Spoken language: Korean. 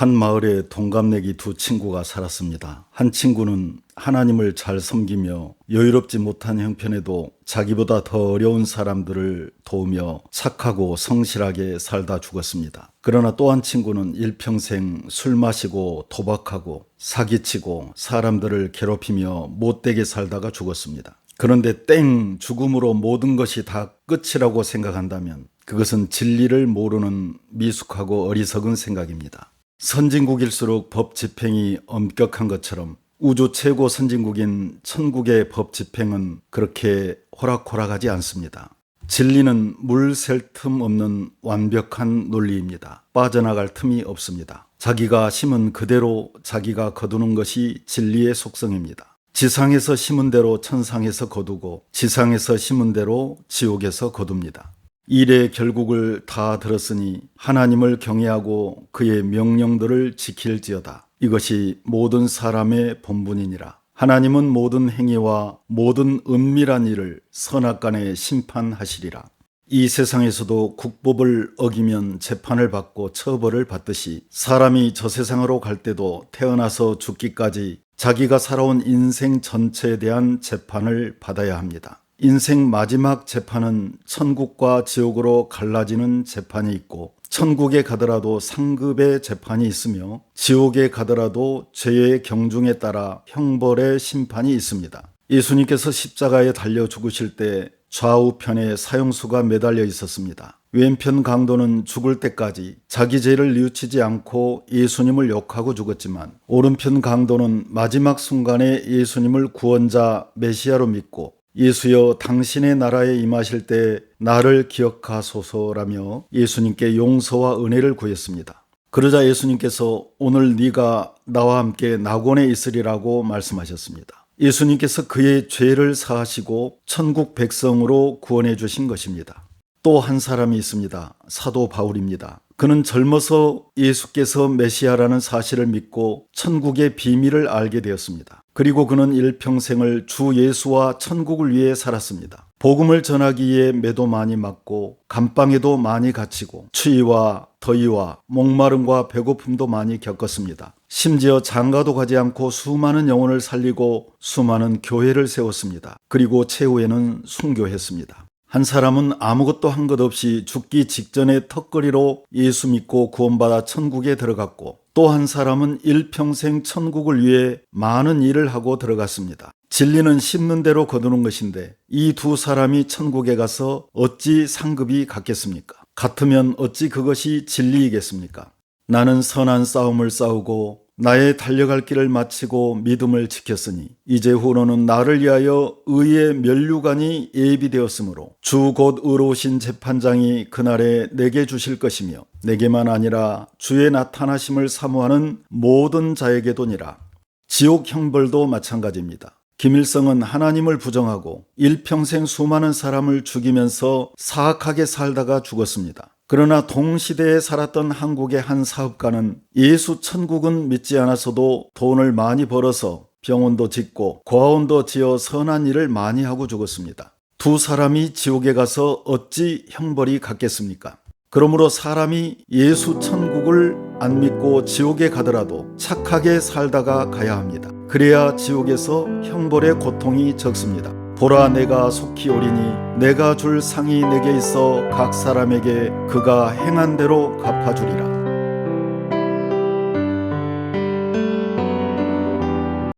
한 마을에 동갑내기 두 친구가 살았습니다. 한 친구는 하나님을 잘 섬기며 여유롭지 못한 형편에도 자기보다 더 어려운 사람들을 도우며 착하고 성실하게 살다 죽었습니다. 그러나 또 한 친구는 일평생 술 마시고 도박하고 사기치고 사람들을 괴롭히며 못되게 살다가 죽었습니다. 그런데 땡 죽음으로 모든 것이 다 끝이라고 생각한다면 그것은 진리를 모르는 미숙하고 어리석은 생각입니다. 선진국일수록 법 집행이 엄격한 것처럼 우주 최고 선진국인 천국의 법 집행은 그렇게 호락호락하지 않습니다. 진리는 물 셀 틈 없는 완벽한 논리입니다. 빠져나갈 틈이 없습니다. 자기가 심은 그대로 자기가 거두는 것이 진리의 속성입니다. 지상에서 심은 대로 천상에서 거두고 지상에서 심은 대로 지옥에서 거둡니다. 일의 결국을 다 들었으니 하나님을 경외하고 그의 명령들을 지킬지어다. 이것이 모든 사람의 본분이니라. 하나님은 모든 행위와 모든 은밀한 일을 선악간에 심판하시리라. 이 세상에서도 국법을 어기면 재판을 받고 처벌을 받듯이 사람이 저 세상으로 갈 때도 태어나서 죽기까지 자기가 살아온 인생 전체에 대한 재판을 받아야 합니다. 인생 마지막 재판은 천국과 지옥으로 갈라지는 재판이 있고 천국에 가더라도 상급의 재판이 있으며 지옥에 가더라도 죄의 경중에 따라 형벌의 심판이 있습니다. 예수님께서 십자가에 달려 죽으실 때 좌우편에 사형수가 매달려 있었습니다. 왼편 강도는 죽을 때까지 자기 죄를 뉘우치지 않고 예수님을 욕하고 죽었지만 오른편 강도는 마지막 순간에 예수님을 구원자 메시아로 믿고 예수여 당신의 나라에 임하실 때 나를 기억하소서라며 예수님께 용서와 은혜를 구했습니다. 그러자 예수님께서 오늘 네가 나와 함께 낙원에 있으리라고 말씀하셨습니다. 예수님께서 그의 죄를 사하시고 천국 백성으로 구원해 주신 것입니다. 또 한 사람이 있습니다. 사도 바울입니다. 그는 젊어서 예수께서 메시아라는 사실을 믿고 천국의 비밀을 알게 되었습니다. 그리고 그는 일평생을 주 예수와 천국을 위해 살았습니다. 복음을 전하기 위해 매도 많이 맞고 감방에도 많이 갇히고 추위와 더위와 목마름과 배고픔도 많이 겪었습니다. 심지어 장가도 가지 않고 수많은 영혼을 살리고 수많은 교회를 세웠습니다. 그리고 최후에는 순교했습니다. 한 사람은 아무것도 한 것 없이 죽기 직전에 턱걸이로 예수 믿고 구원받아 천국에 들어갔고 또 한 사람은 일평생 천국을 위해 많은 일을 하고 들어갔습니다. 진리는 심는 대로 거두는 것인데 이 두 사람이 천국에 가서 어찌 상급이 같겠습니까? 같으면 어찌 그것이 진리이겠습니까? 나는 선한 싸움을 싸우고 나의 달려갈 길을 마치고 믿음을 지켰으니 이제 후로는 나를 위하여 의의 면류관이 예비되었으므로 주 곧 의로우신 재판장이 그날에 내게 주실 것이며 내게만 아니라 주의 나타나심을 사모하는 모든 자에게도니라. 지옥 형벌도 마찬가지입니다. 김일성은 하나님을 부정하고 일평생 수많은 사람을 죽이면서 사악하게 살다가 죽었습니다. 그러나 동시대에 살았던 한국의 한 사업가는 예수 천국은 믿지 않았어도 돈을 많이 벌어서 병원도 짓고 고아원도 지어 선한 일을 많이 하고 죽었습니다. 두 사람이 지옥에 가서 어찌 형벌이 같겠습니까? 그러므로 사람이 예수 천국을 안 믿고 지옥에 가더라도 착하게 살다가 가야 합니다. 그래야 지옥에서 형벌의 고통이 적습니다. 보라 내가 속히 오리니 내가 줄 상이 내게 있어 각 사람에게 그가 행한 대로 갚아주리라.